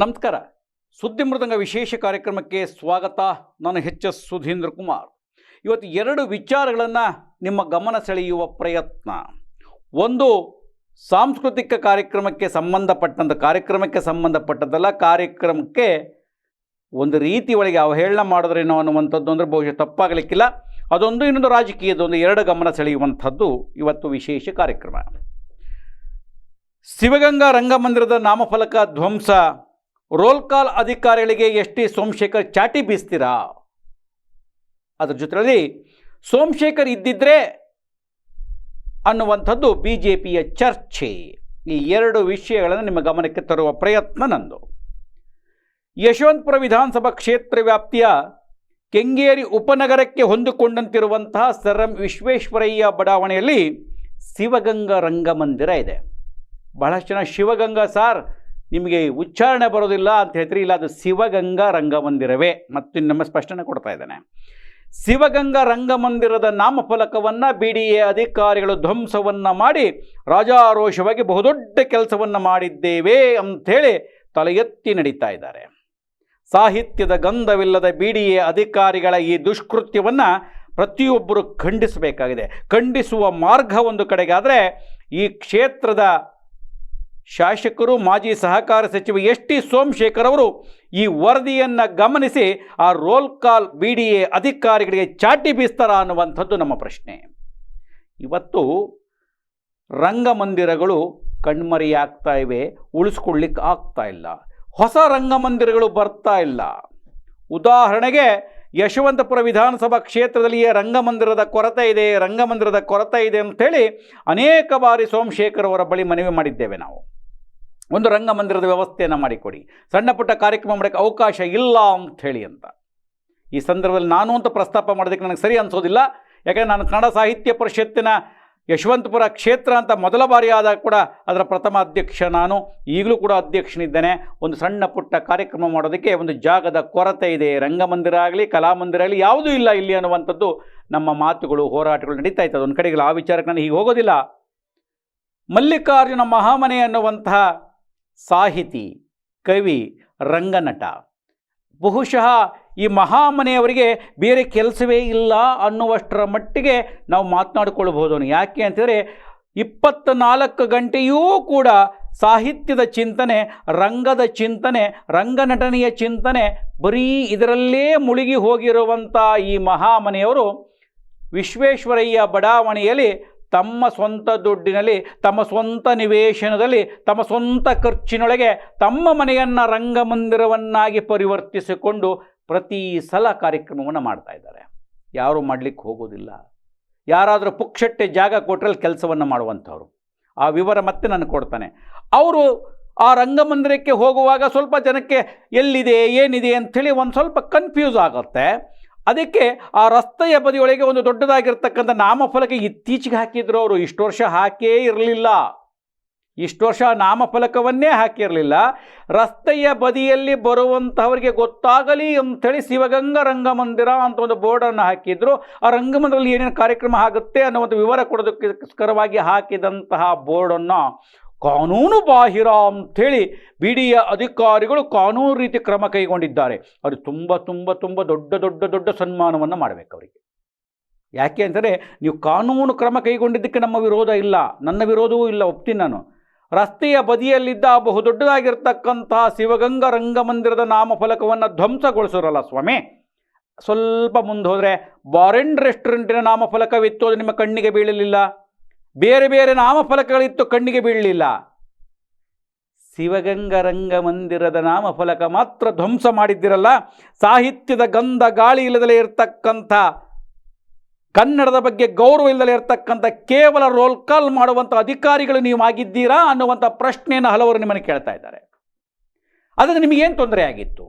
ನಮಸ್ಕಾರ. ಸುದ್ದಿ ಮೃದಂಗ ವಿಶೇಷ ಕಾರ್ಯಕ್ರಮಕ್ಕೆ ಸ್ವಾಗತ. ನಾನು ಹೆಚ್ ಎಸ್ ಸುಧೀಂದ್ರ ಕುಮಾರ್. ಇವತ್ತು ಎರಡು ವಿಚಾರಗಳನ್ನು ನಿಮ್ಮ ಗಮನ ಸೆಳೆಯುವ ಪ್ರಯತ್ನ. ಒಂದು, ಸಾಂಸ್ಕೃತಿಕ ಕಾರ್ಯಕ್ರಮಕ್ಕೆ ಸಂಬಂಧಪಟ್ಟಂಥ ಕಾರ್ಯಕ್ರಮಕ್ಕೆ ಸಂಬಂಧಪಟ್ಟದ್ದಲ್ಲ, ಕಾರ್ಯಕ್ರಮಕ್ಕೆ ಒಂದು ರೀತಿ ಒಳಗೆ ಅವಹೇಳನ ಮಾಡಿದ್ರೇನೋ ಅನ್ನುವಂಥದ್ದು ಅಂದರೆ ಬಹುಶಃ ತಪ್ಪಾಗಲಿಕ್ಕಿಲ್ಲ. ಅದೊಂದು, ಇನ್ನೊಂದು ರಾಜಕೀಯದೊಂದು ಎರಡು ಗಮನ ಸೆಳೆಯುವಂಥದ್ದು ಇವತ್ತು ವಿಶೇಷ ಕಾರ್ಯಕ್ರಮ. ಶಿವಗಂಗಾ ರಂಗಮಂದಿರದ ನಾಮಫಲಕ ಧ್ವಂಸ ರೋಲ್ ಕಾಲ್ ಅಧಿಕಾರಿಗಳಿಗೆ ಎಸ್ ಟಿ ಸೋಮಶೇಖರ್ ಚಾಟಿ ಬೀಸ್ತೀರಾ? ಅದ್ರ ಜೊತೆಯಲ್ಲಿ ಸೋಮಶೇಖರ್ ಇದ್ದಿದ್ರೆ ಅನ್ನುವಂಥದ್ದು ಬಿ ಜೆ ಪಿಯ ಚರ್ಚೆ. ಈ ಎರಡು ವಿಷಯಗಳನ್ನು ನಿಮ್ಮ ಗಮನಕ್ಕೆ ತರುವ ಪ್ರಯತ್ನ ನಂದು. ಯಶವಂತಪುರ ವಿಧಾನಸಭಾ ಕ್ಷೇತ್ರ ವ್ಯಾಪ್ತಿಯ ಕೆಂಗೇರಿ ಉಪನಗರಕ್ಕೆ ಹೊಂದಿಕೊಂಡಂತಿರುವಂತಹ ಸರ್ ಎಂ ವಿಶ್ವೇಶ್ವರಯ್ಯ ಬಡಾವಣೆಯಲ್ಲಿ ಶಿವಗಂಗಾ ರಂಗಮಂದಿರ ಇದೆ. ಬಹಳಷ್ಟು ಜನ ಶಿವಗಂಗಾ ಸಾರ್ ನಿಮಗೆ ಉಚ್ಚಾರಣೆ ಬರೋದಿಲ್ಲ ಅಂತ ಹೇಳ್ತೀರಿ, ಇಲ್ಲ ಅದು ಶಿವಗಂಗಾ ರಂಗಮಂದಿರವೇ? ಮತ್ತು ನಮ್ಮ ಸ್ಪಷ್ಟನೆ ಕೊಡ್ತಾ ಇದ್ದಾನೆ. ಶಿವಗಂಗಾ ರಂಗಮಂದಿರದ ನಾಮಫಲಕವನ್ನು ಬಿ ಡಿ ಎ ಅಧಿಕಾರಿಗಳು ಧ್ವಂಸವನ್ನು ಮಾಡಿ, ರಾಜಾರೋಷವಾಗಿ ಬಹುದೊಡ್ಡ ಕೆಲಸವನ್ನು ಮಾಡಿದ್ದೇವೆ ಅಂಥೇಳಿ ತಲೆ ಎತ್ತಿ ನಡೀತಾ ಇದ್ದಾರೆ. ಸಾಹಿತ್ಯದ ಗಂಧವಿಲ್ಲದ ಬಿ ಡಿ ಎ ಅಧಿಕಾರಿಗಳ ಈ ದುಷ್ಕೃತ್ಯವನ್ನು ಪ್ರತಿಯೊಬ್ಬರು ಖಂಡಿಸಬೇಕಾಗಿದೆ. ಖಂಡಿಸುವ ಮಾರ್ಗ ಒಂದು ಕಡೆಗಾದರೆ, ಈ ಕ್ಷೇತ್ರದ ಶಾಸಕರು, ಮಾಜಿ ಸಹಕಾರ ಸಚಿವ ಎಸ್ ಟಿ ಸೋಮಶೇಖರ್ ಅವರು ಈ ವರದಿಯನ್ನು ಗಮನಿಸಿ ಆ roll call B D A ಅಧಿಕಾರಿಗಳಿಗೆ ಚಾಟಿ ಬೀಸ್ತಾರ ಅನ್ನುವಂಥದ್ದು ನಮ್ಮ ಪ್ರಶ್ನೆ. ಇವತ್ತು ರಂಗಮಂದಿರಗಳು ಕಣ್ಮರೆಯಾಗ್ತಾ ಇವೆ ಉಳಿಸ್ಕೊಳ್ಲಿಕ್ಕೆ ಆಗ್ತಾ ಇಲ್ಲ. ಹೊಸ ರಂಗಮಂದಿರಗಳು ಬರ್ತಾ ಇಲ್ಲ. ಉದಾಹರಣೆಗೆ ಯಶವಂತಪುರ ವಿಧಾನಸಭಾ ಕ್ಷೇತ್ರದಲ್ಲಿಯೇ ರಂಗಮಂದಿರದ ಕೊರತೆ ಇದೆ, ರಂಗಮಂದಿರದ ಕೊರತೆ ಇದೆ ಅಂಥೇಳಿ ಅನೇಕ ಬಾರಿ ಸೋಮಶೇಖರ್ ಅವರ ಬಳಿ ಮನವಿ ಮಾಡಿದ್ದೇವೆ ನಾವು. ಒಂದು ರಂಗಮಂದಿರದ ವ್ಯವಸ್ಥೆಯನ್ನು ಮಾಡಿಕೊಡಿ. ಸಣ್ಣ ಪುಟ್ಟ ಕಾರ್ಯಕ್ರಮ ಮಾಡೋಕ್ಕೆ ಅವಕಾಶ ಇಲ್ಲ ಅಂತ ಹೇಳಿ ಅಂತ. ಈ ಸಂದರ್ಭದಲ್ಲಿ ನಾನು ಅಂತ ಪ್ರಸ್ತಾಪ ಮಾಡೋದಕ್ಕೆ ನನಗೆ ಸರಿ ಅನಿಸೋದಿಲ್ಲ. ಯಾಕೆಂದರೆ ನಾನು ಕನ್ನಡ ಸಾಹಿತ್ಯ ಪರಿಷತ್ತಿನ ಯಶವಂತಪುರ ಕ್ಷೇತ್ರ ಅಂತ ಮೊದಲ ಬಾರಿ ಆದಾಗ ಕೂಡ ಅದರ ಪ್ರಥಮ ಅಧ್ಯಕ್ಷ ನಾನು. ಈಗಲೂ ಕೂಡ ಅಧ್ಯಕ್ಷನಿದ್ದೇನೆ. ಒಂದು ಸಣ್ಣ ಪುಟ್ಟ ಕಾರ್ಯಕ್ರಮ ಮಾಡೋದಕ್ಕೆ ಒಂದು ಜಾಗದ ಕೊರತೆ ಇದೆ. ರಂಗಮಂದಿರ ಆಗಲಿ, ಕಲಾಮಂದಿರ ಆಗಲಿ, ಯಾವುದೂ ಇಲ್ಲ ಇಲ್ಲಿ ಅನ್ನುವಂಥದ್ದು ನಮ್ಮ ಮಾತುಗಳು, ಹೋರಾಟಗಳು ನಡೀತಾ ಇತ್ತು. ಅದೊಂದು ಕಡೆಗೆ ಆ ವಿಚಾರಕ್ಕೆ ನಾನು ಹೀಗೆ ಹೋಗೋದಿಲ್ಲ. ಮಲ್ಲಿಕಾರ್ಜುನ ಮಹಾಮನೆ ಅನ್ನುವಂತಹ ಸಾಹಿತಿ, ಕವಿ, ರಂಗನಟ. ಬಹುಶಃ ಈ ಮಹಾಮನೆಯವರಿಗೆ ಬೇರೆ ಕೆಲಸವೇ ಇಲ್ಲ ಅನ್ನುವಷ್ಟರ ಮಟ್ಟಿಗೆ ನಾವು ಮಾತನಾಡಿಕೊಳ್ಬೋದು ಯಾಕೆ ಅಂತಂದರೆ ಇಪ್ಪತ್ತ ನಾಲ್ಕು ಗಂಟೆಯೂ ಕೂಡ ಸಾಹಿತ್ಯದ ಚಿಂತನೆ, ರಂಗದ ಚಿಂತನೆ, ರಂಗನಟನೆಯ ಚಿಂತನೆ ಬರೀ ಇದರಲ್ಲೇ ಮುಳುಗಿ ಹೋಗಿರುವಂಥ ಈ ಮಹಾಮನೆಯವರು ವಿಶ್ವೇಶ್ವರಯ್ಯ ಬಡಾವಣೆಯಲ್ಲಿ ತಮ್ಮ ಸ್ವಂತ ದುಡ್ಡಿನಲ್ಲಿ, ತಮ್ಮ ಸ್ವಂತ ನಿವೇಶನದಲ್ಲಿ, ತಮ್ಮ ಸ್ವಂತ ಖರ್ಚಿನೊಳಗೆ ತಮ್ಮ ಮನೆಯನ್ನು ರಂಗಮಂದಿರವನ್ನಾಗಿ ಪರಿವರ್ತಿಸಿಕೊಂಡು ಪ್ರತಿ ಸಲ ಕಾರ್ಯಕ್ರಮವನ್ನು ಮಾಡ್ತಾ ಇದ್ದಾರೆ. ಯಾರೂ ಮಾಡಲಿಕ್ಕೆ ಹೋಗೋದಿಲ್ಲ. ಯಾರಾದರೂ ಪುಕ್ಷಟ್ಟೆ ಜಾಗ ಕೊಟ್ಟರಲ್ಲಿ ಕೆಲಸವನ್ನು ಮಾಡುವಂಥವ್ರು. ಆ ವಿವರ ಮತ್ತೆ ನಾನು ಕೊಡ್ತಾನೆ. ಅವರು ಆ ರಂಗಮಂದಿರಕ್ಕೆ ಹೋಗುವಾಗ ಸ್ವಲ್ಪ ಜನಕ್ಕೆ ಎಲ್ಲಿದೆ, ಏನಿದೆ ಅಂಥೇಳಿ ಒಂದು ಸ್ವಲ್ಪ ಕನ್ಫ್ಯೂಸ್ ಆಗುತ್ತೆ. ಅದಕ್ಕೆ ಆ ರಸ್ತೆಯ ಬದಿಯೊಳಗೆ ಒಂದು ದೊಡ್ಡದಾಗಿರ್ತಕ್ಕಂಥ ನಾಮಫಲಕ ಇತ್ತೀಚೆಗೆ ಹಾಕಿದ್ರು ಅವರು. ಇಷ್ಟು ವರ್ಷ ಹಾಕೇ ಇರಲಿಲ್ಲ. ಇಷ್ಟು ವರ್ಷ ನಾಮಫಲಕವನ್ನೇ ಹಾಕಿರಲಿಲ್ಲ. ರಸ್ತೆಯ ಬದಿಯಲ್ಲಿ ಬರುವಂತಹವರಿಗೆ ಗೊತ್ತಾಗಲಿ ಅಂಥೇಳಿ ಶಿವಗಂಗಾ ರಂಗಮಂದಿರ ಅಂತ ಒಂದು ಬೋರ್ಡನ್ನು ಹಾಕಿದ್ರು. ಆ ರಂಗಮಂದಿರದಲ್ಲಿ ಏನೇನು ಕಾರ್ಯಕ್ರಮ ಆಗುತ್ತೆ ಅನ್ನೋ ಒಂದು ವಿವರ ಕೊಡೋದಕ್ಕೋಸ್ಕರವಾಗಿ ಹಾಕಿದಂತಹ ಬೋರ್ಡನ್ನು ಕಾನೂನು ಬಾಹಿರ ಅಂಥೇಳಿ ಬಿ ಡಿಯ ಅಧಿಕಾರಿಗಳು ಕಾನೂನು ರೀತಿ ಕ್ರಮ ಕೈಗೊಂಡಿದ್ದಾರೆ. ಅದು ತುಂಬ ತುಂಬ ತುಂಬ ದೊಡ್ಡ ದೊಡ್ಡ ದೊಡ್ಡ ಸನ್ಮಾನವನ್ನು ಮಾಡಬೇಕು ಅವರಿಗೆ. ಯಾಕೆ ಅಂದರೆ ನೀವು ಕಾನೂನು ಕ್ರಮ ಕೈಗೊಂಡಿದ್ದಕ್ಕೆ ನಮ್ಮ ವಿರೋಧ ಇಲ್ಲ. ನನ್ನ ವಿರೋಧವೂ ಇಲ್ಲ, ಒಪ್ತೀನಿ ನಾನು. ರಸ್ತೆಯ ಬದಿಯಲ್ಲಿದ್ದ ಬಹುದೊಡ್ಡದಾಗಿರ್ತಕ್ಕಂತಹ ಶಿವಗಂಗಾ ರಂಗಮಂದಿರದ ನಾಮಫಲಕವನ್ನು ಧ್ವಂಸಗೊಳಿಸೋರಲ್ಲ ಸ್ವಾಮಿ. ಸ್ವಲ್ಪ ಮುಂದೆ ಹೋದರೆ ಬಾರೆಂಡ್ ರೆಸ್ಟೋರೆಂಟಿನ ನಾಮಫಲಕವಿತ್ತು, ಅದು ನಿಮ್ಮ ಕಣ್ಣಿಗೆ ಬೀಳಲಿಲ್ಲ. ಬೇರೆ ಬೇರೆ ನಾಮಫಲಕಗಳಿತ್ತು ಕಣ್ಣಿಗೆ ಬೀಳಲಿಲ್ಲ. ಶಿವಗಂಗರಂಗ ಮಂದಿರದ ನಾಮಫಲಕ ಮಾತ್ರ ಧ್ವಂಸ ಮಾಡಿದ್ದಿರಲ್ಲ, ಸಾಹಿತ್ಯದ ಗಂಧ ಗಾಳಿ ಇಲ್ಲದಲೇ ಇರತಕ್ಕಂಥ, ಕನ್ನಡದ ಬಗ್ಗೆ ಗೌರವ ಇಲ್ಲದಲೇ ಇರತಕ್ಕಂಥ ಕೇವಲ ರೋಲ್ ಕಾಲ್ ಮಾಡುವಂಥ ಅಧಿಕಾರಿಗಳು ನೀವು ಆಗಿದ್ದೀರಾ ಅನ್ನುವಂಥ ಪ್ರಶ್ನೆಯನ್ನು ಹಲವರು ನಿಮ್ಮನ್ನು ಕೇಳ್ತಾ ಇದ್ದಾರೆ. ಅದರಿಂದ ನಿಮಗೇನು ತೊಂದರೆ ಆಗಿತ್ತು?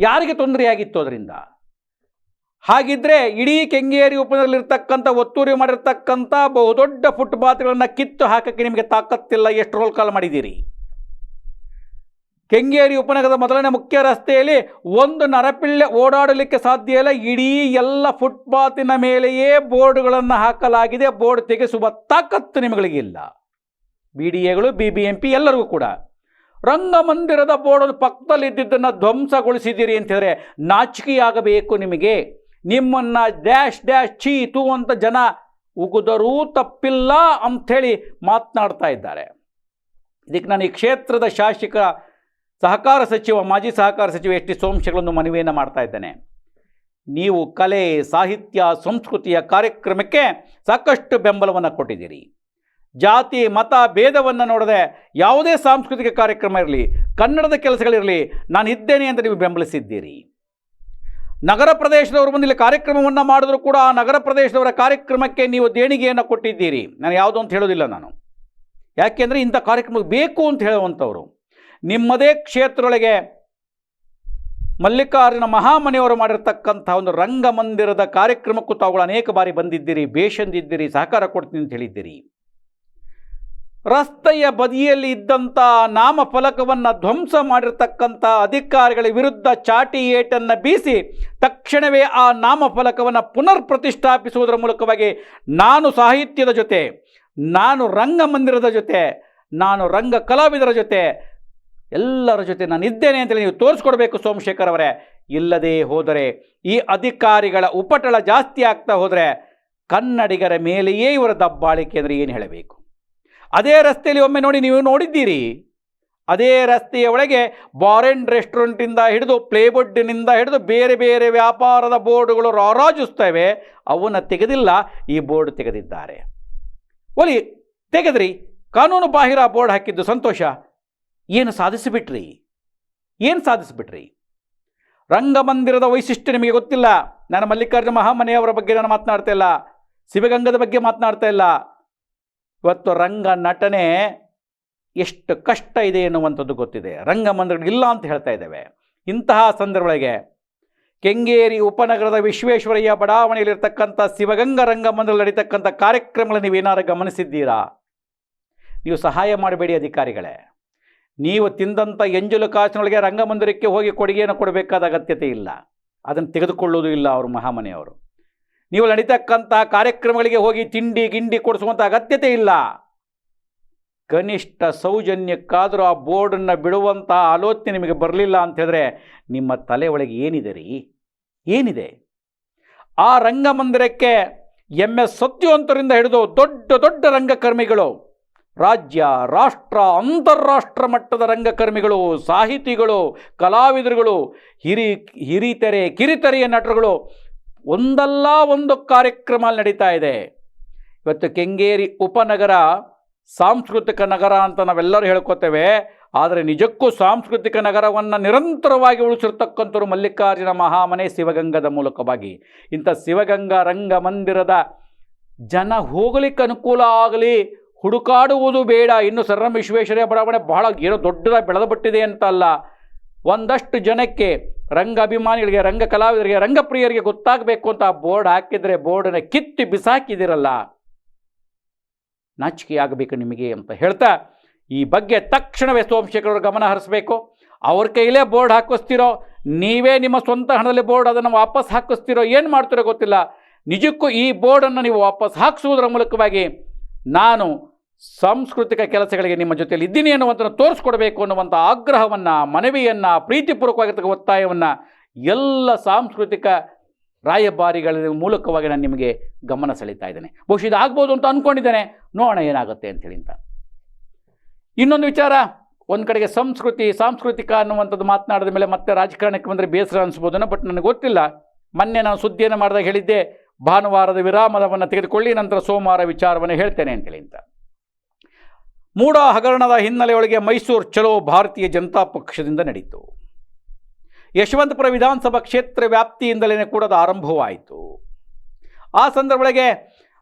ಯಾರಿಗೆ ತೊಂದರೆಯಾಗಿತ್ತು ಅದರಿಂದ? ಹಾಗಿದ್ರೆ ಇಡೀ ಕೆಂಗೇರಿ ಉಪನಲ್ಲಿರ್ತಕ್ಕಂಥ ಒತ್ತೂರಿ ಮಾಡಿರ್ತಕ್ಕಂಥ ಬಹುದೊಡ್ಡ ಫುಟ್ಪಾತ್ಗಳನ್ನು ಕಿತ್ತು ಹಾಕಕ್ಕೆ ನಿಮಗೆ ತಾಕತ್ತಿಲ್ಲ. ಎಷ್ಟು ರೋಲ್ ಕಾಲ್ ಮಾಡಿದ್ದೀರಿ? ಕೆಂಗೇರಿ ಉಪನಗರದ ಮೊದಲನೇ ಮುಖ್ಯ ರಸ್ತೆಯಲ್ಲಿ ಒಂದು ನರಪಿಳ್ಳೆ ಓಡಾಡಲಿಕ್ಕೆ ಸಾಧ್ಯ ಇಲ್ಲ. ಇಡೀ ಎಲ್ಲ ಫುಟ್ಪಾತಿನ ಮೇಲೆಯೇ ಬೋರ್ಡ್ಗಳನ್ನು ಹಾಕಲಾಗಿದೆ. ಬೋರ್ಡ್ ತೆಗೆಸುವ ತಾಕತ್ತು ನಿಮಗಳಿಗಿಲ್ಲ ಬಿ ಡಿ ಎಗಳು, ಬಿ ಬಿ ಎಂ ಪಿ ಎಲ್ಲರಿಗೂ ಕೂಡ. ರಂಗಮಂದಿರದ ಬೋರ್ಡ್ ಪಕ್ಕದಲ್ಲಿ ಧ್ವಂಸಗೊಳಿಸಿದ್ದೀರಿ ಅಂತ ಹೇಳಿದ್ರೆ ನಾಚಿಕೆಯಾಗಬೇಕು ನಿಮಗೆ. ನಿಮ್ಮನ್ನು ಡ್ಯಾಶ್ ಡ್ಯಾಶ್ ಚೀತು ಅಂತ ಜನ ಉಗುದರೂ ತಪ್ಪಿಲ್ಲ ಅಂಥೇಳಿ ಮಾತನಾಡ್ತಾ ಇದ್ದಾರೆ. ಇದಕ್ಕೆ ನಾನು ಈ ಕ್ಷೇತ್ರದ ಶಾಸಕ, ಸಹಕಾರ ಸಚಿವ, ಮಾಜಿ ಸಹಕಾರ ಸಚಿವ ಎಸ್ ಟಿ ಸೋಮಶೇಖರನ್ನು ಮನವಿಯನ್ನು ಮಾಡ್ತಾ ಇದ್ದೇನೆ. ನೀವು ಕಲೆ, ಸಾಹಿತ್ಯ, ಸಂಸ್ಕೃತಿಯ ಕಾರ್ಯಕ್ರಮಕ್ಕೆ ಸಾಕಷ್ಟು ಬೆಂಬಲವನ್ನು ಕೊಟ್ಟಿದ್ದೀರಿ. ಜಾತಿ, ಮತ, ಭೇದವನ್ನು ನೋಡದೆ ಯಾವುದೇ ಸಾಂಸ್ಕೃತಿಕ ಕಾರ್ಯಕ್ರಮ ಇರಲಿ, ಕನ್ನಡದ ಕೆಲಸಗಳಿರಲಿ ನಾನು ಇದ್ದೇನೆ ಅಂತ ನೀವು ಬೆಂಬಲಿಸಿದ್ದೀರಿ. ನಗರ ಪ್ರದೇಶದವರು ಬಂದು ಇಲ್ಲಿ ಕಾರ್ಯಕ್ರಮವನ್ನು ಮಾಡಿದ್ರು ಕೂಡ ಆ ನಗರ ಪ್ರದೇಶದವರ ಕಾರ್ಯಕ್ರಮಕ್ಕೆ ನೀವು ದೇಣಿಗೆಯನ್ನು ಕೊಟ್ಟಿದ್ದೀರಿ. ನಾನು ಯಾವುದು ಅಂತ ಹೇಳೋದಿಲ್ಲ ನಾನು. ಯಾಕೆಂದರೆ ಇಂಥ ಕಾರ್ಯಕ್ರಮ ಬೇಕು ಅಂತ ಹೇಳುವಂಥವ್ರು. ನಿಮ್ಮದೇ ಕ್ಷೇತ್ರದೊಳಗೆ ಮಲ್ಲಿಕಾರ್ಜುನ ಮಹಾಮನೆಯವರು ಮಾಡಿರ್ತಕ್ಕಂಥ ಒಂದು ರಂಗಮಂದಿರದ ಕಾರ್ಯಕ್ರಮಕ್ಕೂ ತಾವುಗಳು ಅನೇಕ ಬಾರಿ ಬಂದಿದ್ದೀರಿ ಬೇಷಂದಿದ್ದೀರಿ ಸಹಕಾರ ಕೊಡ್ತೀನಿ ಅಂತ ಹೇಳಿದ್ದೀರಿ. ರಸ್ತೆಯ ಬದಿಯಲ್ಲಿ ಇದ್ದಂಥ ನಾಮಫಲಕವನ್ನು ಧ್ವಂಸ ಮಾಡಿರ್ತಕ್ಕಂಥ ಅಧಿಕಾರಿಗಳ ವಿರುದ್ಧ ಚಾಟಿ ಏಟನ್ನು ಬೀಸಿ ತಕ್ಷಣವೇ ಆ ನಾಮಫಲಕವನ್ನು ಪುನರ್ ಪ್ರತಿಷ್ಠಾಪಿಸುವುದರ ಮೂಲಕವಾಗಿ ನಾನು ಸಾಹಿತ್ಯದ ಜೊತೆ, ನಾನು ರಂಗಮಂದಿರದ ಜೊತೆ, ನಾನು ರಂಗ ಕಲಾವಿದರ ಜೊತೆ, ಎಲ್ಲರ ಜೊತೆ ನಾನು ಇದ್ದೇನೆ ಅಂತೇಳಿ ನೀವು ತೋರಿಸ್ಕೊಡ್ಬೇಕು ಸೋಮಶೇಖರ್ ಅವರೇ. ಇಲ್ಲದೇ ಹೋದರೆ, ಈ ಅಧಿಕಾರಿಗಳ ಉಪಟಳ ಜಾಸ್ತಿ ಆಗ್ತಾ ಹೋದರೆ ಕನ್ನಡಿಗರ ಮೇಲೆಯೇ ಇವರ ದಬ್ಬಾಳಿಕೆ ಅಂದರೆ ಏನು ಹೇಳಬೇಕು? ಅದೇ ರಸ್ತೆಯಲ್ಲಿ ಒಮ್ಮೆ ನೋಡಿ ನೀವು ನೋಡಿದ್ದೀರಿ. ಅದೇ ರಸ್ತೆಯ ಒಳಗೆ ಬಾರೆನ್ ರೆಸ್ಟೋರೆಂಟಿಂದ ಹಿಡಿದು ಪ್ಲೇವುಡ್ನಿಂದ ಹಿಡಿದು ಬೇರೆ ಬೇರೆ ವ್ಯಾಪಾರದ ಬೋರ್ಡುಗಳು ರಾರಾಜಿಸ್ತವೆ ಅವನ್ನು ತೆಗೆದಿಲ್ಲ, ಈ ಬೋರ್ಡ್ ತೆಗೆದಿದ್ದಾರೆ. ಒಲಿ, ತೆಗೆದ್ರಿ. ಕಾನೂನು ಬಾಹಿರ ಬೋರ್ಡ್ ಹಾಕಿದ್ದು ಸಂತೋಷ. ಏನು ಸಾಧಿಸಿಬಿಟ್ರಿ? ಏನು ಸಾಧಿಸಿಬಿಟ್ರಿ? ರಂಗಮಂದಿರದ ವೈಶಿಷ್ಟ್ಯ ನಿಮಗೆ ಗೊತ್ತಿಲ್ಲ. ನಾನು ಮಲ್ಲಿಕಾರ್ಜುನ ಮಹಾಮನೆಯವರ ಬಗ್ಗೆ ನಾನು ಮಾತನಾಡ್ತಾ ಇಲ್ಲ. ಶಿವಗಂಗದ ಬಗ್ಗೆ ಮಾತನಾಡ್ತಾ ಇಲ್ಲ. ಇವತ್ತು ರಂಗ ನಟನೆ ಎಷ್ಟು ಕಷ್ಟ ಇದೆ ಎನ್ನುವಂಥದ್ದು ಗೊತ್ತಿದೆ. ರಂಗಮಂದಿರಗಳು ಇಲ್ಲ ಅಂತ ಹೇಳ್ತಾ ಇದ್ದೇವೆ. ಇಂತಹ ಸಂದರ್ಭಗಳಿಗೆ ಕೆಂಗೇರಿ ಉಪನಗರದ ವಿಶ್ವೇಶ್ವರಯ್ಯ ಬಡಾವಣೆಯಲ್ಲಿರ್ತಕ್ಕಂಥ ಶಿವಗಂಗಾ ರಂಗಮಂದಿರದಲ್ಲಿ ನಡೀತಕ್ಕಂಥ ಕಾರ್ಯಕ್ರಮಗಳನ್ನು ನೀವೇನಾರು ಗಮನಿಸಿದ್ದೀರಾ? ನೀವು ಸಹಾಯ ಮಾಡಬೇಡಿ ಅಧಿಕಾರಿಗಳೇ. ನೀವು ತಿಂದಂಥ ಎಂಜಲು ಕಾಸಿನೊಳಗೆ ರಂಗಮಂದಿರಕ್ಕೆ ಹೋಗಿ ಕೊಡುಗೆಯನ್ನು ಕೊಡಬೇಕಾದ ಅಗತ್ಯತೆ ಇಲ್ಲ. ಅದನ್ನು ತೆಗೆದುಕೊಳ್ಳೋದು ಇಲ್ಲ ಅವರು ಮಹಾಮನೆಯವರು. ನೀವು ನಡೀತಕ್ಕಂಥ ಕಾರ್ಯಕ್ರಮಗಳಿಗೆ ಹೋಗಿ ತಿಂಡಿ ಗಿಂಡಿ ಕೊಡಿಸುವಂಥ ಅಗತ್ಯತೆ ಇಲ್ಲ. ಕನಿಷ್ಠ ಸೌಜನ್ಯಕ್ಕಾದರೂ ಆ ಬೋರ್ಡನ್ನು ಬಿಡುವಂಥ ಆಲೋಚನೆ ನಿಮಗೆ ಬರಲಿಲ್ಲ ಅಂತ ಹೇಳಿದ್ರೆ ನಿಮ್ಮ ತಲೆ ಒಳಗೆ ಏನಿದೆ ರೀ? ಏನಿದೆ? ಆ ರಂಗಮಂದಿರಕ್ಕೆ ಎಂ ಎಸ್ ಸತ್ಯವಂತರಿಂದ ಹಿಡಿದು ದೊಡ್ಡ ದೊಡ್ಡ ರಂಗಕರ್ಮಿಗಳು, ರಾಜ್ಯ, ರಾಷ್ಟ್ರ, ಅಂತಾರಾಷ್ಟ್ರ ಮಟ್ಟದ ರಂಗಕರ್ಮಿಗಳು, ಸಾಹಿತಿಗಳು, ಕಲಾವಿದರುಗಳು, ಹಿರಿ ಹಿರಿತೆರೆ ಕಿರಿತೆರೆಯ ನಟರುಗಳು ಒಂದಲ್ಲ ಒಂದು ಕಾರ್ಯಕ್ರಮ ನಡೀತಾ ಇದೆ. ಇವತ್ತು ಕೆಂಗೇರಿ ಉಪನಗರ ಸಾಂಸ್ಕೃತಿಕ ನಗರ ಅಂತ ನಾವೆಲ್ಲರೂ ಹೇಳ್ಕೊತೇವೆ. ಆದರೆ ನಿಜಕ್ಕೂ ಸಾಂಸ್ಕೃತಿಕ ನಗರವನ್ನು ನಿರಂತರವಾಗಿ ಉಳಿಸಿರ್ತಕ್ಕಂಥವ್ರು ಮಲ್ಲಿಕಾರ್ಜುನ ಮಹಾಮನೆ ಶಿವಗಂಗದ ಮೂಲಕವಾಗಿ. ಇಂಥ ಶಿವಗಂಗಾ ರಂಗಮಂದಿರದ ಜನ ಹೋಗಲಿಕ್ಕೆ ಅನುಕೂಲ ಆಗಲಿ, ಹುಡುಕಾಡುವುದು ಬೇಡ. ಇನ್ನು ಸರ್ರಂ ವಿಶ್ವೇಶ್ವರಯ್ಯ ಬಡಾವಣೆ ಬಹಳ ಏನೋ ದೊಡ್ಡದಾಗಿ ಬೆಳೆದು ಬಿಟ್ಟಿದೆ ಅಂತ ಅಲ್ಲ. ಒಂದಷ್ಟು ಜನಕ್ಕೆ ರಂಗ ಅಭಿಮಾನಿಗಳಿಗೆ, ರಂಗ ಕಲಾವಿದರಿಗೆ ರಂಗಪ್ರಿಯರಿಗೆ ಗೊತ್ತಾಗಬೇಕು ಅಂತ ಬೋರ್ಡ್ ಹಾಕಿದರೆ ಬೋರ್ಡನ್ನು ಕಿತ್ತು ಬಿಸಾಕಿದಿರಲ್ಲ. ನಾಚಿಕೆ ಆಗಬೇಕು ನಿಮಗೆ ಅಂತ ಹೇಳ್ತಾ ಈ ಬಗ್ಗೆ ತಕ್ಷಣವೇ ಸೋಮಶೇಖರ್ ಗಮನ ಹರಿಸಬೇಕು. ಅವ್ರ ಕೈಲೇ ಬೋರ್ಡ್ ಹಾಕಿಸ್ತಿರೋ, ನೀವೇ ನಿಮ್ಮ ಸ್ವಂತ ಹಣದಲ್ಲಿ ಬೋರ್ಡ್ ಅದನ್ನು ವಾಪಸ್ ಹಾಕಿಸ್ತಿರೋ ಏನು ಮಾಡ್ತಿರೋ ಗೊತ್ತಿಲ್ಲ. ನಿಜಕ್ಕೂ ಈ ಬೋರ್ಡನ್ನು ನೀವು ವಾಪಸ್ ಹಾಕಿಸುವುದರ ಮೂಲಕವಾಗಿ ನಾನು ಸಾಂಸ್ಕೃತಿಕ ಕೆಲಸಗಳಿಗೆ ನಿಮ್ಮ ಜೊತೆಯಲ್ಲಿ ಇದ್ದೀನಿ ಅನ್ನುವಂಥದ್ದು ತೋರಿಸ್ಕೊಡ್ಬೇಕು ಅನ್ನುವಂಥ ಆಗ್ರಹವನ್ನು, ಮನವಿಯನ್ನು ಪ್ರೀತಿಪೂರ್ವಕವಾಗಿರ್ತಕ್ಕ ಒತ್ತಾಯವನ್ನು ಎಲ್ಲ ಸಾಂಸ್ಕೃತಿಕ ರಾಯಭಾರಿಗಳ ಮೂಲಕವಾಗಿ ನಾನು ನಿಮಗೆ ಗಮನ ಸೆಳೀತಾ ಇದ್ದೇನೆ. ಬಹುಶಃ ಇದು ಆಗ್ಬೋದು ಅಂತ ಅಂದ್ಕೊಂಡಿದ್ದೇನೆ ನೋಡೋಣ ಏನಾಗುತ್ತೆ ಅಂತೇಳಿ ಅಂತ. ಇನ್ನೊಂದು ವಿಚಾರ, ಒಂದು ಕಡೆಗೆ ಸಂಸ್ಕೃತಿ, ಸಾಂಸ್ಕೃತಿಕ ಅನ್ನುವಂಥದ್ದು ಮಾತನಾಡಿದ ಮೇಲೆ ಮತ್ತೆ ರಾಜಕಾರಣಕ್ಕೆ ಬಂದರೆ ಬೇಸರ ಅನಿಸ್ಬೋದನ್ನು ಬಟ್ ನನಗೆ ಗೊತ್ತಿಲ್ಲ. ಮೊನ್ನೆ ನಾನು ಸುದ್ದಿಯನ್ನು ಮಾಡಿದಾಗ ಹೇಳಿದ್ದೆ, ಭಾನುವಾರದ ವಿರಾಮದವನ್ನು ತೆಗೆದುಕೊಳ್ಳಿ, ನಂತರ ಸೋಮವಾರ ವಿಚಾರವನ್ನು ಹೇಳ್ತೇನೆ ಅಂತೇಳಿ ಅಂತ. ಮೂಡ ಹಗರಣದ ಹಿನ್ನೆಲೆಯೊಳಗೆ ಮೈಸೂರು ಚಲೋ ಭಾರತೀಯ ಜನತಾ ಪಕ್ಷದಿಂದ ನಡೆಯಿತು ಯಶವಂತಪುರ ವಿಧಾನಸಭಾ ಕ್ಷೇತ್ರ ವ್ಯಾಪ್ತಿಯಿಂದಲೇ ಕೂಡ ಅದು ಆರಂಭವಾಯಿತು. ಆ ಸಂದರ್ಭದೊಳಗೆ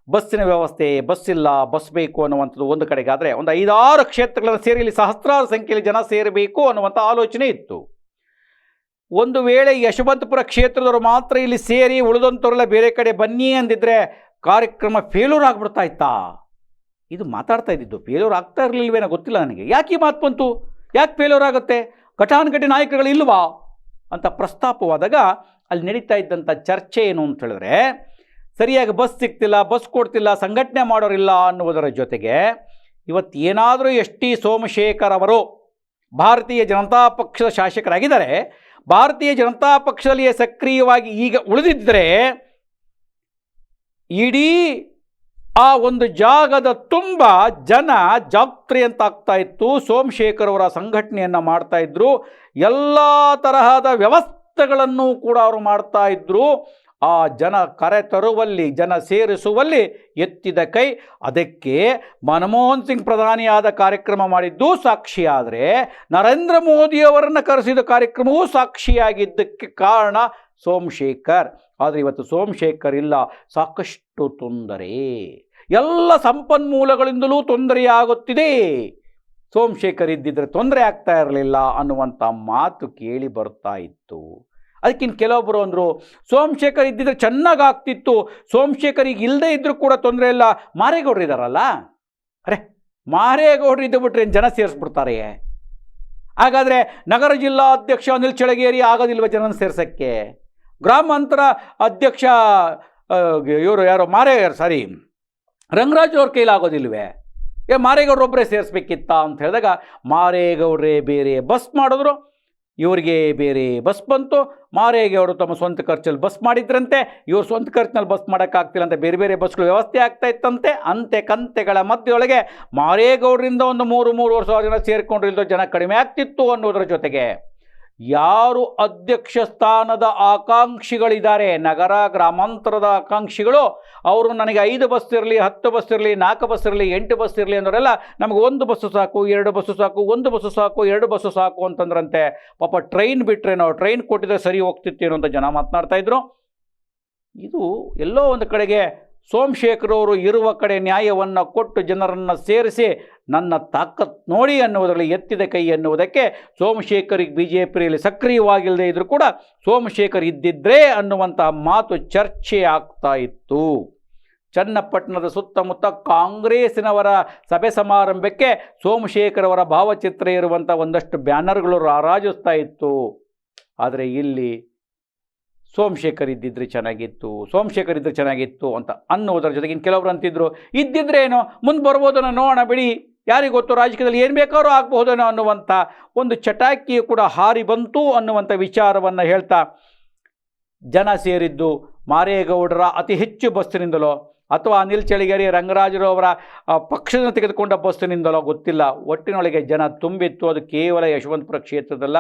ಬಸ್ಸಿನ ವ್ಯವಸ್ಥೆ, ಬಸ್ ಇಲ್ಲ, ಬಸ್ ಬೇಕು ಅನ್ನುವಂಥದ್ದು ಒಂದು ಕಡೆಗಾದರೆ ಒಂದು ಐದಾರು ಕ್ಷೇತ್ರಗಳನ್ನು ಸೇರಿ ಇಲ್ಲಿ ಸಹಸ್ರಾರು ಸಂಖ್ಯೆಯಲ್ಲಿ ಜನ ಸೇರಬೇಕು ಅನ್ನುವಂಥ ಆಲೋಚನೆ ಇತ್ತು. ಒಂದು ವೇಳೆ ಯಶವಂತಪುರ ಕ್ಷೇತ್ರದವರು ಮಾತ್ರ ಇಲ್ಲಿ ಸೇರಿ ಉಳಿದಂಥವರೆಲ್ಲ ಬೇರೆ ಕಡೆ ಬನ್ನಿ ಅಂದಿದ್ರೆ ಕಾರ್ಯಕ್ರಮ ಫೇಲೂರ್ ಆಗಿಬಿಡ್ತಾ ಇತ್ತಾ? ಇದು ಮಾತಾಡ್ತಾ ಇದ್ದಿದ್ದು. ಫೇಲ್ಯೂರ್ ಆಗ್ತಾ ಇರಲಿಲ್ವೇನೋ ಗೊತ್ತಿಲ್ಲ ನನಗೆ. ಯಾಕೆ ಈ ಮಾತು ಬಂತು? ಯಾಕೆ ಫೇಲ್ಯೂರ್ ಆಗುತ್ತೆ? ಘಟಾನುಘಟಿ ನಾಯಕರುಗಳು ಇಲ್ವಾ? ಅಂತ ಪ್ರಸ್ತಾಪವಾದಾಗ ಅಲ್ಲಿ ನಡೀತಾ ಇದ್ದಂಥ ಚರ್ಚೆ ಏನು ಅಂತ ಹೇಳಿದ್ರೆ, ಸರಿಯಾಗಿ ಬಸ್ ಸಿಗ್ತಿಲ್ಲ ಬಸ್ ಕೊಡ್ತಿಲ್ಲ, ಸಂಘಟನೆ ಮಾಡೋರಿಲ್ಲ ಅನ್ನುವುದರ ಜೊತೆಗೆ ಇವತ್ತು ಏನಾದರೂ ಎಸ್ ಟಿ ಸೋಮಶೇಖರ್ ಅವರು ಭಾರತೀಯ ಜನತಾ ಪಕ್ಷದ ಶಾಸಕರಾಗಿದ್ದಾರೆ. ಭಾರತೀಯ ಜನತಾ ಪಕ್ಷದಲ್ಲಿಯೇ ಸಕ್ರಿಯವಾಗಿ ಈಗ ಉಳಿದಿದ್ದರೆ ಇಡೀ ಆ ಒಂದು ಜಾಗದ ತುಂಬ ಜನ ಜಾತ್ರೆ ಅಂತ ಆಗ್ತಾ ಇತ್ತು. ಸೋಮಶೇಖರ್ ಅವರ ಸಂಘಟನೆಯನ್ನು ಮಾಡ್ತಾ ಇದ್ರು. ಎಲ್ಲ ತರಹದ ವ್ಯವಸ್ಥೆಗಳನ್ನು ಕೂಡ ಅವರು ಮಾಡ್ತಾ ಇದ್ರು. ಆ ಜನ ಕರೆ ತರುವಲ್ಲಿ, ಜನ ಸೇರಿಸುವಲ್ಲಿ ಎತ್ತಿದ ಕೈ. ಅದಕ್ಕೆ ಮನಮೋಹನ್ ಸಿಂಗ್ ಪ್ರಧಾನಿಯಾದ ಕಾರ್ಯಕ್ರಮ ಮಾಡಿದ್ದು ಸಾಕ್ಷಿಯಾದರೆ ನರೇಂದ್ರ ಮೋದಿಯವರನ್ನು ಕರೆಸಿದ ಕಾರ್ಯಕ್ರಮವೂ ಸಾಕ್ಷಿಯಾಗಿದ್ದಕ್ಕೆ ಕಾರಣ ಸೋಮಶೇಖರ್. ಆದರೆ ಇವತ್ತು ಸೋಮಶೇಖರ್ ಇಲ್ಲ. ಸಾಕಷ್ಟು ತೊಂದರೆ. ಎಲ್ಲ ಸಂಪನ್ಮೂಲಗಳಿಂದಲೂ ತೊಂದರೆಯಾಗುತ್ತಿದೆ. ಸೋಮಶೇಖರ್ ಇದ್ದಿದ್ರೆ ತೊಂದರೆ ಆಗ್ತಾ ಇರಲಿಲ್ಲ ಅನ್ನುವಂಥ ಮಾತು ಕೇಳಿ ಬರ್ತಾ ಇತ್ತು. ಅದಕ್ಕಿಂತ ಕೆಲವೊಬ್ಬರು ಅಂದರು, ಸೋಮಶೇಖರ್ ಇದ್ದಿದ್ರೆ ಚೆನ್ನಾಗಿ ಸೋಮಶೇಖರಿಗೆ ಇಲ್ಲದೆ ಇದ್ದರೂ ಕೂಡ ತೊಂದರೆ ಇಲ್ಲ. ಮಾರೇಗೌಡರು ಇದ್ದಾರಲ್ಲ ಅರೆ, ಮಾರೇಗೌಡರು ಇದ್ದು ಬಿಟ್ರೆ ಜನ ಸೇರಿಸ್ಬಿಡ್ತಾರೆ? ಹಾಗಾದರೆ ನಗರ ಜಿಲ್ಲಾ ಅಧ್ಯಕ್ಷ ಅನಿಲ್ ಚಳಗೇರಿ ಆಗೋದಿಲ್ವ ಜನನ ಸೇರ್ಸೋಕ್ಕೆ? ಗ್ರಾಮಾಂತರ ಅಧ್ಯಕ್ಷ ಇವರು ಯಾರೋ ಮಾರೇ ಸಾರಿ. ರಂಗರಾಜ್ ಅವ್ರ ಕೈಲಾಗೋದಿಲ್ವೇ? ಏ ಮಾರೇಗೌಡ್ರು ಒಬ್ಬರೇ ಸೇರಿಸ್ಬೇಕಿತ್ತ ಅಂತ ಹೇಳಿದಾಗ ಮಾರೇಗೌಡರೇ ಬೇರೆ ಬಸ್ ಮಾಡಿದ್ರು. ಇವರಿಗೆ ಬೇರೆ ಬಸ್ ಬಂತು. ಮಾರೇಗೌಡರು ತಮ್ಮ ಸ್ವಂತ ಖರ್ಚಲ್ಲಿ ಬಸ್ ಮಾಡಿದ್ರಂತೆ. ಇವ್ರು ಸ್ವಂತ ಖರ್ಚಿನಲ್ಲಿ ಬಸ್ ಮಾಡೋಕ್ಕಾಗ್ತಿಲ್ಲ ಅಂತ ಬೇರೆ ಬೇರೆ ಬಸ್ಗಳು ವ್ಯವಸ್ಥೆ ಆಗ್ತಾ ಇತ್ತಂತೆ. ಅಂತೆ ಕಂತೆಗಳ ಮಧ್ಯೆಯೊಳಗೆ ಮಾರೇಗೌಡರಿಂದ ಒಂದು ಮೂರು ಮೂರು ವರ್ಷ ಜನ ಸೇರಿಕೊಂಡಿರೋ ಜನ ಕಡಿಮೆ ಆಗ್ತಿತ್ತು ಅನ್ನೋದ್ರ ಜೊತೆಗೆ. ಯಾರು ಅಧ್ಯಕ್ಷ ಸ್ಥಾನದ ಆಕಾಂಕ್ಷಿಗಳಿದ್ದಾರೆ, ನಗರ ಗ್ರಾಮಾಂತರದ ಆಕಾಂಕ್ಷಿಗಳು, ಅವರು ನನಗೆ ಐದು ಬಸ್ ಇರಲಿ, ಹತ್ತು ಬಸ್ ಇರಲಿ, ನಾಲ್ಕು ಬಸ್ ಇರಲಿ, ಎಂಟು ಬಸ್ ಇರಲಿ ಅಂದರೆಲ್ಲ ನಮಗೆ ಒಂದು ಬಸ್ಸು ಸಾಕು, ಎರಡು ಬಸ್ಸು ಸಾಕು, ಒಂದು ಬಸ್ಸು ಸಾಕು, ಎರಡು ಬಸ್ಸು ಸಾಕು ಅಂತಂದ್ರಂತೆ. ಪಾಪ ಟ್ರೈನ್ ಬಿಟ್ಟರೆ ನಾವು ಟ್ರೈನ್ ಕೊಟ್ಟಿದ್ರೆ ಸರಿ ಹೋಗ್ತಿತ್ತೇನೋ ಅಂತ ಜನ ಮಾತನಾಡ್ತಾ ಇದ್ರು. ಇದು ಎಲ್ಲೋ ಒಂದು ಕಡೆಗೆ ಸೋಮಶೇಖರ್ ಅವರು ಇರುವ ಕಡೆ ನ್ಯಾಯವನ್ನು ಕೊಟ್ಟು ಜನರನ್ನು ಸೇರಿಸಿ ನನ್ನ ತಾಕತ್ ನೋಡಿ ಅನ್ನುವುದರಲ್ಲಿ ಎತ್ತಿದ ಕೈ ಎನ್ನುವುದಕ್ಕೆ ಸೋಮಶೇಖರಿಗೆ ಬಿ ಜೆ ಪಿಯಲ್ಲಿ ಸಕ್ರಿಯವಾಗಿಲ್ಲದೆ ಇದ್ದರೂ ಕೂಡ ಸೋಮಶೇಖರ್ ಇದ್ದಿದ್ರೇ ಅನ್ನುವಂತಹ ಮಾತು ಚರ್ಚೆ ಆಗ್ತಾ ಇತ್ತು. ಚನ್ನಪಟ್ಟಣದ ಸುತ್ತಮುತ್ತ ಕಾಂಗ್ರೆಸ್ಸಿನವರ ಸಭೆ ಸಮಾರಂಭಕ್ಕೆ ಸೋಮಶೇಖರ್ ಅವರ ಭಾವಚಿತ್ರ ಇರುವಂಥ ಒಂದಷ್ಟು ಬ್ಯಾನರ್ಗಳು ರಾರಾಜಿಸ್ತಾ ಇತ್ತು. ಆದರೆ ಇಲ್ಲಿ ಸೋಮಶೇಖರ್ ಇದ್ದಿದ್ರೆ ಚೆನ್ನಾಗಿತ್ತು, ಸೋಮಶೇಖರ್ ಇದ್ದರೆ ಚೆನ್ನಾಗಿತ್ತು ಅಂತ ಅನ್ನೋದರ ಜೊತೆಗಿನ ಕೆಲವರು ಅಂತಿದ್ರು ಇದ್ದಿದ್ರೆ ಏನೋ ಮುಂದೆ ಬರ್ಬೋದನ್ನು ನೋಡೋಣ ಬಿಡಿ. ಯಾರಿಗೆ ಗೊತ್ತು ರಾಜಕೀಯದಲ್ಲಿ ಏನು ಬೇಕಾದ್ರೂ ಆಗಬಹುದೇನೋ ಅನ್ನುವಂಥ ಒಂದು ಚಟಾಕಿ ಕೂಡ ಹಾರಿ ಬಂತು ಅನ್ನುವಂಥ ವಿಚಾರವನ್ನು ಹೇಳ್ತಾ ಜನ ಸೇರಿದ್ದು ಮಾರೇಗೌಡರ ಅತಿ ಹೆಚ್ಚು ಬಸ್ಸಿನಿಂದಲೋ ಅಥವಾ ಅನಿಲ್ ಚಳಿಗೇರಿ ರಂಗರಾಜರು ಅವರ ಪಕ್ಷದಿಂದ ತೆಗೆದುಕೊಂಡ ಬಸ್ಸಿನಿಂದಲೋ ಗೊತ್ತಿಲ್ಲ. ಒಟ್ಟಿನೊಳಗೆ ಜನ ತುಂಬಿತ್ತು. ಅದು ಕೇವಲ ಯಶವಂತಪುರ ಕ್ಷೇತ್ರದಲ್ಲ,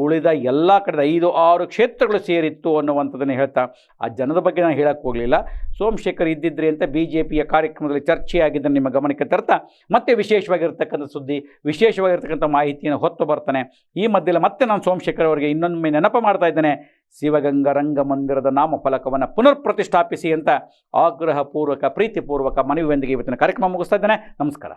ಉಳಿದ ಎಲ್ಲ ಕಡೆ ಐದು, ಆರು ಕ್ಷೇತ್ರಗಳು ಸೇರಿತ್ತು ಅನ್ನುವಂಥದ್ದನ್ನು ಹೇಳ್ತಾ, ಆ ಜನದ ಬಗ್ಗೆ ನಾನು ಹೇಳಕ್ಕೆ ಹೋಗಲಿಲ್ಲ. ಸೋಮಶೇಖರ್ ಇದ್ದಿದ್ರೆ ಅಂತ ಬಿ ಜೆ ಪಿಯ ಕಾರ್ಯಕ್ರಮದಲ್ಲಿ ಚರ್ಚೆಯಾಗಿದ್ದನ್ನು ನಿಮ್ಮ ಗಮನಕ್ಕೆ ತರ್ತಾ, ಮತ್ತೆ ವಿಶೇಷವಾಗಿರ್ತಕ್ಕಂಥ ಸುದ್ದಿ, ವಿಶೇಷವಾಗಿರ್ತಕ್ಕಂಥ ಮಾಹಿತಿಯನ್ನು ಹೊತ್ತು ಬರ್ತಾನೆ. ಈ ಮಧ್ಯದಲ್ಲಿ ಮತ್ತೆ ನಾನು ಸೋಮಶೇಖರ್ ಅವರಿಗೆ ಇನ್ನೊಮ್ಮೆ ನೆನಪು ಮಾಡ್ತಾ ಇದ್ದೇನೆ. ಶಿವಗಂಗಾ ರಂಗಮಂದಿರದ ನಾಮಫಲಕವನ್ನು ಪುನರ್ ಪ್ರತಿಷ್ಠಾಪಿಸಿ ಅಂತ ಆಗ್ರಹಪೂರ್ವಕ ಪ್ರೀತಿಪೂರ್ವಕ ಮನವಿಯೊಂದಿಗೆ ಇವತ್ತಿನ ಕಾರ್ಯಕ್ರಮ ಮುಗಿಸ್ತಾ ಇದ್ದೇನೆ. ನಮಸ್ಕಾರ.